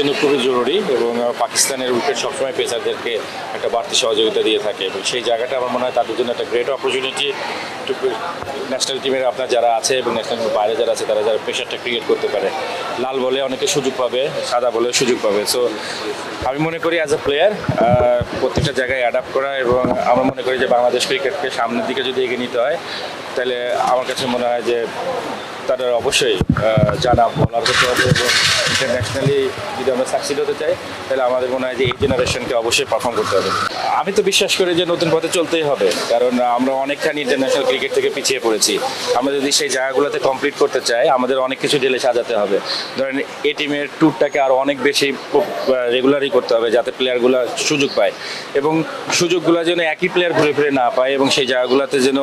জন্য খুবই জরুরি এবং পাকিস্তানের উইকেট সবসময় পেসারদেরকে একটা বাড়তি সহযোগিতা দিয়ে থাকে এবং সেই জায়গাটা আমার মনে হয় তাদের জন্য একটা গ্রেট অপরচুনিটি ন্যাশনাল টিমের আপনার যারা আছে এবং ন্যাশনাল টিমের বাইরে যারা আছে, তারা যারা প্রেশারটা ক্রিয়েট করতে পারে। লাল বলে অনেকে সুযোগ পাবে, সাদা বলে সুযোগ পাবে। সো আমি মনে করি অ্যাজ এ প্লেয়ার প্রত্যেকটা জায়গায় অ্যাডাপ্ট করা এবং আমার মনে করি যে বাংলাদেশ ক্রিকেটকে সামনের দিকে যদি এগিয়ে নিতে হয়, তাহলে আমার কাছে মনে হয় যে তাদের অবশ্যই জানা বলার করতে হবে এবং ইন্টারন্যাশনালি যদি আমরা সাকসিড হতে চাই, তাহলে আমাদের মনে হয় যে এই জেনারেশনকে অবশ্যই পারফর্ম করতে হবে। আমি তো বিশ্বাস করি যে নতুন পথে চলতেই হবে, কারণ আমরা অনেকখানি ইন্টারন্যাশনাল ক্রিকেট থেকে পিছিয়ে পড়েছি। আমরা যদি সেই জায়গাগুলোতে কমপ্লিট করতে চাই, আমাদের অনেক কিছু ঢেলে সাজাতে হবে। ধরেন এই টিমের ট্যুরটাকে আরও অনেক বেশি রেগুলারই করতে হবে, যাতে প্লেয়ারগুলো সুযোগ পায়। এবং সুযোগগুলো যেন একই প্লেয়ার ঘুরে ফিরে না পায়, এবং সেই জায়গাগুলোতে যেন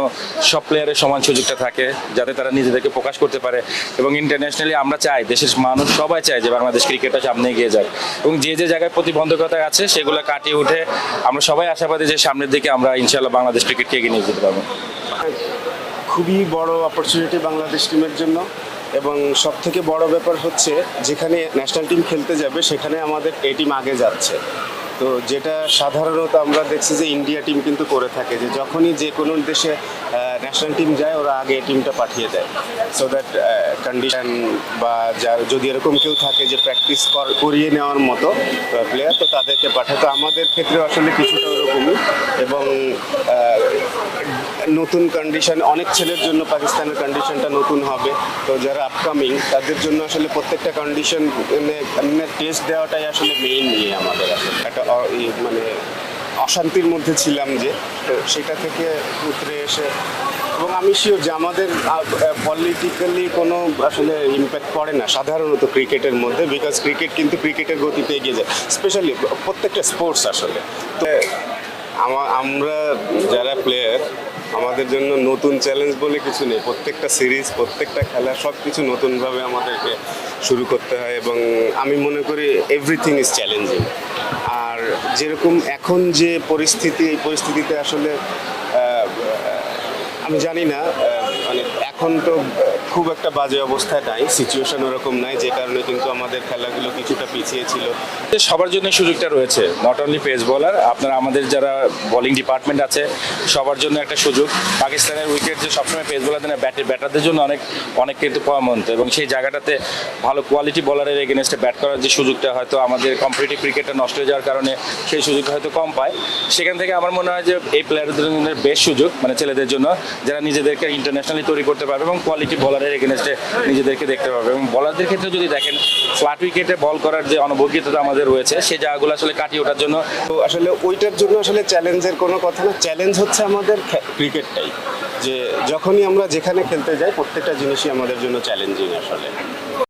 সব প্লেয়ারের সমান সুযোগটা থাকে, যাতে তারা নিজেদেরকে প্রকাশ করতে পারে। এবং ইন্টারন্যাশনালি আমরা চাই, দেশের মানুষ সবাই চায় যে বাংলাদেশ ক্রিকেটটা সামনে এগিয়ে যাক। এবং যে যে জায়গায় প্রতিবন্ধকতা আছে, সেগুলো কাটিয়ে উঠে আমরা সবাই আশাবাদী যে সামনের দিকে আমরা ইনশাল্লাহ বাংলাদেশ ক্রিকেটকে এগিয়ে নিয়ে যেতে পারব। খুবই বড় অপরচুনিটি বাংলাদেশ টিমের জন্য এবং সব থেকে বড় ব্যাপার হচ্ছে, যেখানে ন্যাশনাল টিম খেলতে যাবে, সেখানে আমাদের এ টিম আগে যাচ্ছে। তো যেটা সাধারণত আমরা দেখছি যে ইন্ডিয়া টিম কিন্তু করে থাকে যে যখনই যে কোনো দেশে ন্যাশনাল টিম যায়, ওরা আগে টিমটা পাঠিয়ে দেয়। সো দ্যাট কন্ডিশন বা যার যদি এরকম কেউ থাকে যে প্র্যাকটিস করিয়ে নেওয়ার মতো প্লেয়ার তো তাদেরকে পাঠায়। তো আমাদের ক্ষেত্রে আসলে কিছুটা ওরকমই এবং নতুন কন্ডিশন অনেক ছেলের জন্য পাকিস্তানের কন্ডিশনটা নতুন হবে। তো যারা আপকামিং তাদের জন্য আসলে প্রত্যেকটা কন্ডিশন মানে টেস্ট দেওয়াটাই আসলে মেইন নিয়ে আমাদের আসলে। একটা মানে অশান্তির মধ্যে ছিলাম যে, তো সেটা থেকে উতরে এসে, এবং আমি শিওর যে আমাদের পলিটিক্যালি কোনো আসলে ইম্প্যাক্ট পড়ে না, সাধারণত ক্রিকেটের মধ্যে বিকজ ক্রিকেট কিন্তু ক্রিকেটের গতিতে এগিয়ে যায় স্পেশালি প্রত্যেকটা স্পোর্টস আসলে। তো আমরা যারা প্লেয়ার আমাদের জন্য নতুন চ্যালেঞ্জ বলে কিছু নেই। প্রত্যেকটা সিরিজ প্রত্যেকটা খেলা সব কিছু নতুনভাবে আমাদেরকে শুরু করতে হয় এবং আমি মনে করি এভরিথিং ইজ চ্যালেঞ্জিং আর যেরকম এখন যে পরিস্থিতি, এই পরিস্থিতিতে আসলে আমি জানি না মানে এখন তো খুব একটা বাজে অবস্থায় নাই সিচুয়েশন ওরকম নাই, যে কারণে কিন্তু আমাদের খেলাগুলো কিছুটা পিছিয়ে ছিল। সবার জন্য সুযোগটা রয়েছে নট অনলি পেস বলার আপনারা আমাদের যারা বোলিং ডিপার্টমেন্ট আছে, সবার জন্য একটা সুযোগ। পাকিস্তানের উইকেট যে সবসময় পেস বলারদের ব্যাটে ব্যাটারদের জন্য অনেক অনেক কিন্তু পাওয়ামন্ত এবং সেই জায়গাটাতে ভালো কোয়ালিটি বলারের এগেনস্টে ব্যাট করার যে সুযোগটা হয়তো আমাদের কম্পিটিটিভ ক্রিকেটটা নষ্ট হয়ে যাওয়ার কারণে সেই সুযোগটা হয়তো কম পায়। সেখান থেকে আমার মনে হয় যে এই প্লেয়ারদের জন্য বেশ সুযোগ মানে ছেলেদের জন্য, যারা নিজেদেরকে ইন্টারন্যাশনালি তৈরি করতে পারবে এবং কোয়ালিটি বলারের এগেনস্টে নিজেদেরকে দেখতে পাবে। এবং বলারদের ক্ষেত্রে যদি দেখেন ফ্ল্যাট উইকেটে বল করার যে অনভিজ্ঞতা আমাদের রয়েছে সেই জায়গাগুলো আসলে কাটিয়ে ওঠার জন্য তো আসলে ওইটার জন্য আসলে চ্যালেঞ্জের কোনো কথা না। চ্যালেঞ্জ হচ্ছে আমাদের ক্রিকেটটাই যে যখনই আমরা যেখানে খেলতে যাই, প্রত্যেকটা জিনিসই আমাদের জন্য চ্যালেঞ্জিং আসলে।